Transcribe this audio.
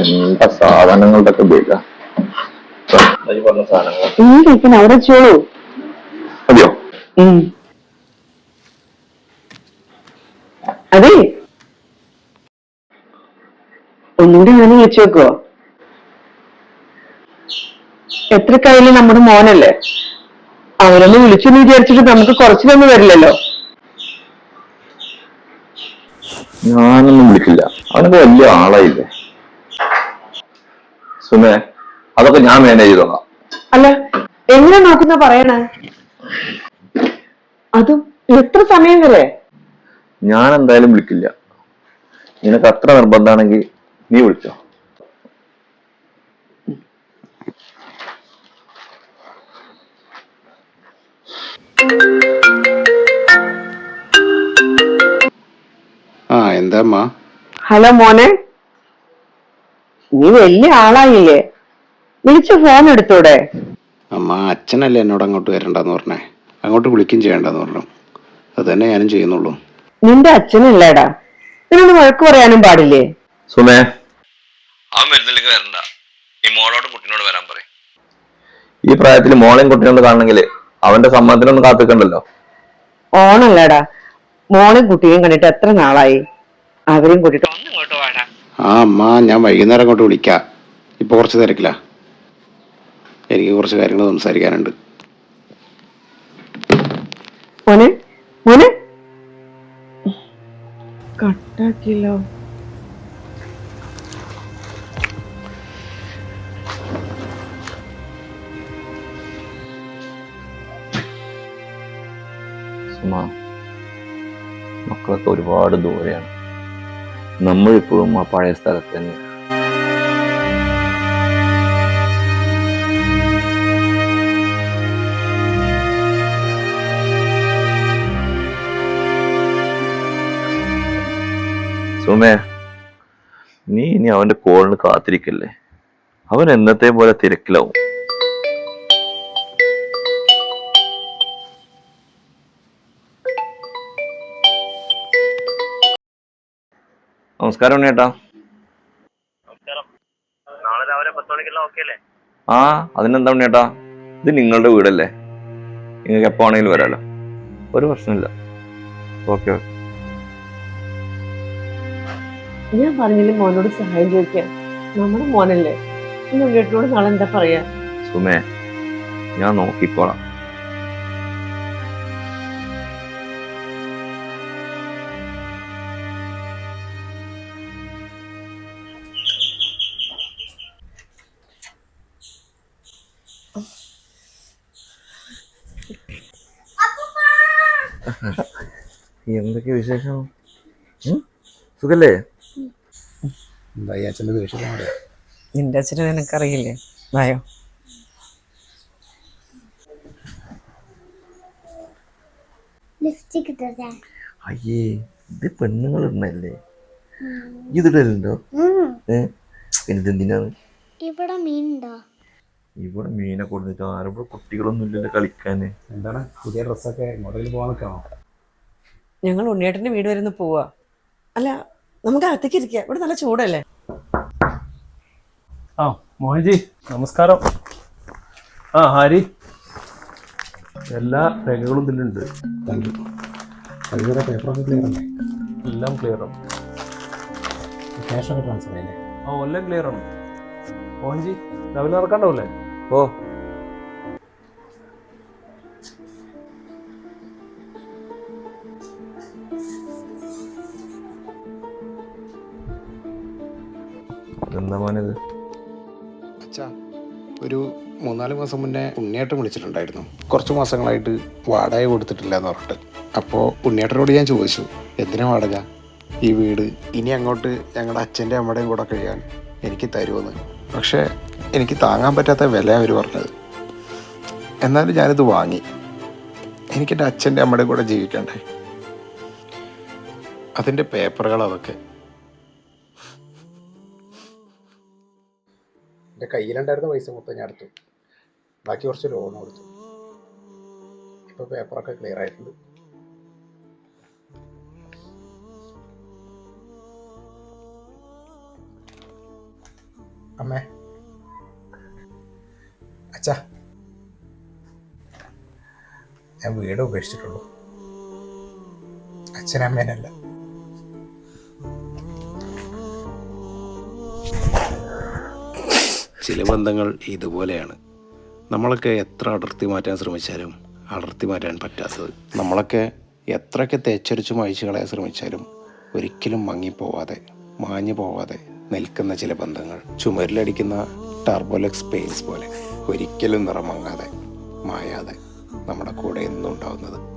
എന്താ സാധനങ്ങളുടെ ഒക്കെ ഉപയോഗിക്കാം. അവിടെ വെച്ചോളൂ. അതെ. ഒന്നുകൂടി ഞാൻ വിളിച്ചു വെക്കുവോ? എത്ര കയ്യിൽ നമ്മുടെ മോനല്ലേ? അവരൊന്ന് വിളിച്ചെന്ന് വിചാരിച്ചിട്ട് നമുക്ക് കുറച്ചിലൊന്നും വരില്ലല്ലോ. ഞാനൊന്നും വിളിക്കില്ല. അവനൊക്കെ വലിയ ആളായില്ലേ? സുമേ അതൊക്കെ ഞാൻ മാനേജ് ചെയ്തോളാം. അല്ല എങ്ങനെ നോക്കുന്ന പറയണേ? അതും എത്ര സമയം വരെ? ഞാൻ എന്തായാലും വിളിക്കില്ല. നിനക്ക് അത്ര നിർബന്ധമാണെങ്കിൽ നീ വിളിച്ചോ. ആ എന്താ അമ്മ ഹലോ മോനെ. നീ വലിയ ആളായില്ലേ? വിളിച്ച ഫോൺ എടുത്തൂടെ. അമ്മ അച്ഛനല്ലേ എന്നോട് അങ്ങോട്ട് വരണ്ടെന്ന് പറഞ്ഞേ. അങ്ങോട്ട് വിളിക്കും ചെയ്യണ്ടെന്ന് പറഞ്ഞു. അത് തന്നെ ഞാനും ചെയ്യുന്നുള്ളൂ. നിന്റെ അച്ഛനല്ലേടാ. നിന്നോട് വഴക്ക് പറയാനും പാടില്ലേ? സുമേ. അവൻ വരുന്നില്ലെങ്കിൽ വരണ്ട. ഈ മോളോട് കുട്ടിനോട് വരാൻ പറയും. ഈ പ്രായത്തിൽ മോളെയും കുട്ടിനോട് കാണണമെങ്കിൽ അവന്റെ സമ്മതത്തിനൊന്നും കാത്തിക്കണ്ടല്ലോ. ഓണല്ലേടാ. മോളെയും കുട്ടിയും കണ്ടിട്ട് എത്ര നാളായി? അവരെയും കൂട്ടിട്ട് ഒന്ന് ഇങ്ങോട്ട് വാടാ. ആ അമ്മ ഞാൻ വൈകുന്നേരം അങ്ങോട്ട് വിളിക്കാം. ഇപ്പൊ കുറച്ച് തിരക്കില്ല എനിക്ക് കുറച്ച് കാര്യങ്ങൾ സംസാരിക്കാനുണ്ട്. മോനെ മോനെ. കട്ടാക്കില്ലോ സുമ മക്കളൊക്കെ ഒരുപാട് ദൂരെയാണ്. നമ്മളിപ്പോഴും ആ പഴയ സ്ഥലത്ത് തന്നെ സുമേ നീ ഇനി അവന്റെ കോളിന് കാത്തിരിക്കല്ലേ? അവൻ എന്നത്തെ പോലെ തിരക്കിലാവും. നമസ്കാരം അല്ലേ? ആ അതിനെന്താ ഉണ്ണേട്ടാ ഇത് നിങ്ങളുടെ വീടല്ലേ? നിങ്ങൾക്ക് എപ്പോ ആണെങ്കിലും വരാലോ. ഒരു പ്രശ്നമില്ല. ഓക്കെ ഓക്കെ ഞാൻ പറഞ്ഞില്ല മോനോട് സഹായം ചോദിക്കാൻ? നമ്മുടെ മോനല്ലേ? നിന്റെ വീട്ടിനോട് നാളെ എന്താ പറയാ സുമേ ഞാൻ നോക്കിക്കോളാം. എന്തൊക്കെ വിശേഷം? സുഖല്ലേ? എന്താ ഈ അച്ഛന്റെ ദേഷ്യം നിന്റെ അച്ഛനെ നിനക്കറിയില്ലേ? ഇട്ടതേ. അയ്യേ ഇത് പെണ്ണുങ്ങൾ ഇടണല്ലേ ഇതിടലുണ്ടോ ഏ? പിന്നെ എന്തിനാണ് ഇവിടെ മീനുണ്ടോ? ഇവിടെ മീനെ കൊടുത്തിട്ട് ആരും ഇവിടെ കുട്ടികളൊന്നും ഇല്ലല്ലോ കളിക്കാന് എന്താണ്? പുതിയ ഡ്രസ്സൊക്കെ ഇങ്ങോട്ടേക്ക് പോകാൻ നിൽക്കണോ ഞങ്ങൾ ഉണ്ണിയേട്ടന്റെ വീട് വരുന്ന ഒന്ന് പോവാ. അല്ല നമുക്ക് അകത്തേക്ക് ഇരിക്കാം. ഇവിടെ നല്ല ചൂടല്ലേ? ആ മോഹൻജി നമസ്കാരം. ആ ഹാരി. എല്ലാ രേഖകളും ഇതിലുണ്ട്. താങ്ക് യു അതുവരെ പേപ്പറൊക്കെ ക്ലിയർ അല്ലേ? എല്ലാം ക്ലിയർ ആണ്. ക്യാഷൊക്കെ ട്രാൻസ്ഫർ ചെയ്യല്ലേ? ആ എല്ലാം ക്ലിയർ ആണ്. മോഹൻജി രാവിലെ നടക്കണ്ടാവില്ലേ അച്ഛാ ഒരു മൂന്നാൽ മാസം മുന്നേ ഉണ്ണിയേട്ടൻ വിളിച്ചിട്ടുണ്ടായിരുന്നു. കുറച്ച് മാസങ്ങളായിട്ട് വാടക കൊടുത്തിട്ടില്ല എന്ന് പറഞ്ഞിട്ട്. അപ്പോൾ ഉണ്ണിയേട്ടനോട് ഞാൻ ചോദിച്ചു എന്തിനാ വാടക? ഈ വീട് ഇനി അങ്ങോട്ട് ഞങ്ങളുടെ അച്ഛന്റെ അമ്മയുടെയും കൂടെ കഴിയാൻ എനിക്ക് തരുമെന്ന് പക്ഷേ എനിക്ക് താങ്ങാൻ പറ്റാത്ത വില അവർ പറഞ്ഞത്. എന്നാലും ഞാനിത് വാങ്ങി. എനിക്കെന്റെ അച്ഛന്റെ അമ്മയുടെ കൂടെ ജീവിക്കണ്ടേ? അതിന്റെ പേപ്പറുകൾ അതൊക്കെ. എന്റെ കയ്യിലുണ്ടായിരുന്ന പൈസ മൊത്തം ഞാൻ എടുത്തു. ബാക്കി കുറച്ച് ലോൺ കൊടുത്തു. ഇപ്പോൾ പേപ്പറൊക്കെ ക്ലിയർ ആയിട്ടുണ്ട്. അമ്മേ അച്ഛ. ഞാൻ വീട് ഉപേക്ഷിച്ചിട്ടുള്ളൂ. അച്ഛനമ്മേനല്ല. ചില ബന്ധങ്ങൾ ഇതുപോലെയാണ്. നമ്മളൊക്കെ എത്ര അടർത്തി മാറ്റാൻ ശ്രമിച്ചാലും അടർത്തി മാറ്റാൻ പറ്റാത്തത്. നമ്മളൊക്കെ എത്രയൊക്കെ തേച്ചരിച്ച് മായ്ച്ചു കളയാൻ ശ്രമിച്ചാലും ഒരിക്കലും മങ്ങിപ്പോവാതെ മാഞ്ഞു പോവാതെ നിൽക്കുന്ന ചില ബന്ധങ്ങൾ. ചുമരിലടിക്കുന്ന ടർബോലക്സ് പെയിൻസ് പോലെ ഒരിക്കലും നിറമങ്ങാതെ മായാതെ നമ്മുടെ കൂടെ എന്നും ഉണ്ടാവുന്നത്.